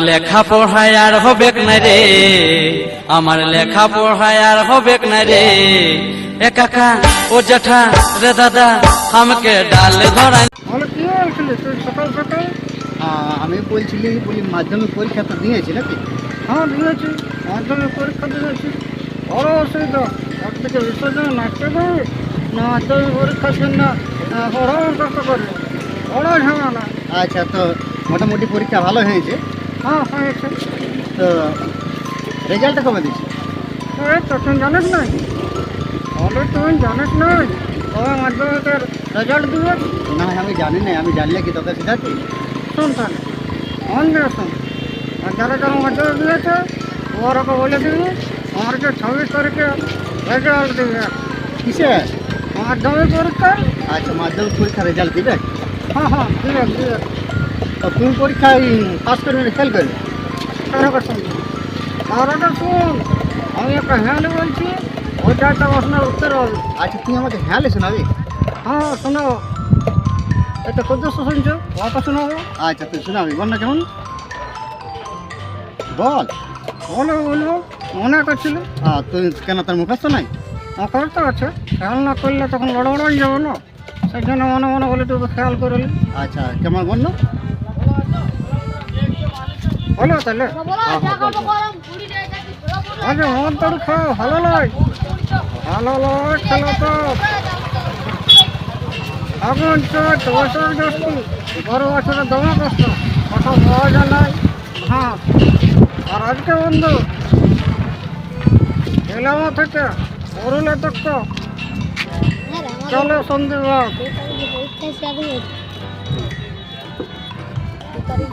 লেখা পড়ায় আর হবে না রে। আমার লেখা পড়ায় আর হবে না রে। এ কাকা ও জেঠা রে দাদা আমাকে ডাল সকাল সকাল? আহ, আমি বলছিলি বলি মাধ্যমিক পরীক্ষা তো দিয়েছি নাকি? হ্যাঁ দিয়েছি। মাধ্যমিক পরীক্ষা দিয়েছি। বড় অসুবিধা। এক থেকে বিসর্জনে নাচতে দেবে না মাধ্যমিক পরীক্ষার জন্য পড়াও করতে করবে বড় ঝামেলা। আচ্ছা তো মোটামুটি পরীক্ষা ভালো হয়েছে? হ্যাঁ হয়েছে তো রেজাল্টটা কবে দিচ্ছে? এই তো তুই জানিস নাই। বলে তুই জানিস নাই। কবে মাধ্যমিকের রেজাল্ট দিবে। না আমি জানি না আমি জানলে কি তোকে শেখাচ্ছি শোন তাহলে মন দিয়ে শোন। আর যারা যারা মাধ্যমিক দিয়েছে ওরাকে বলে দিবি আমার যে ছাব্বিশ তারিখে রেজাল্ট দিবে। কিসে মাধ্যমিক পরীক্ষা? আচ্ছা মাধ্যমিক পরীক্ষা রেজাল্ট দিবে? হ্যাঁ হ্যাঁ দিবে দিবে। তো তুমি পরীক্ষায় পাস করবে ফেল করবে তারকা শুন আমি একটা হ্যাঁ বলছি ওইটা একটা প্রশ্নের উত্তর আচ্ছা তুই আমাকে হ্যাঁ লে শোনাবি? হ্যাঁ শোনো এটা কত শুনছো? অত শোনাবো আচ্ছা তুই শোনাবি। বল না কেমন? বল। বলো বলব মনে করছিল আহ, তুই কেন তোর মুখস্থ নাই? আমার তো আছে। খেয়াল না করলে তখন লড়বড় হয়ে যাব না। সেই জন্য মনে মনে বলে তুই খেয়াল করে নি। আচ্ছা কেমন বল বলো তাহলে। আগে মন তোর খাও, ভালো নয় ভালো নয় খেলো তো। এখন চোট বছর দোস্তি বড় বছরের দমে কষ্ট। কথা পাওয়া যায় হ্যাঁ আর আজকে বন্ধু, এলামা থেকে অরুলে তক চলো সন্ধ্যেবার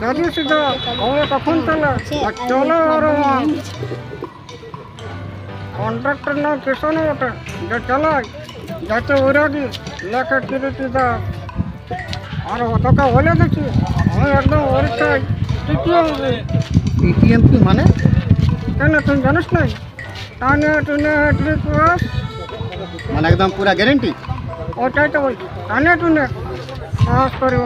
জানিস তো আমরা কখন চলে আর চলো আরও কন্ট্রাক্টর নাম পেছনে ওঠে যে চালায় যাতে ওরা কি লেখা কিরতি দাস আর অতটা বলে দিচ্ছি আমি একদম তৃতীয় হবে মানে? কেন তুমি জানিস নাই? টানে টুনে হেটলিক মানে একদম পুরা গ্যারেন্টি ওটাই তো বলছি টানে টুনে পাস করব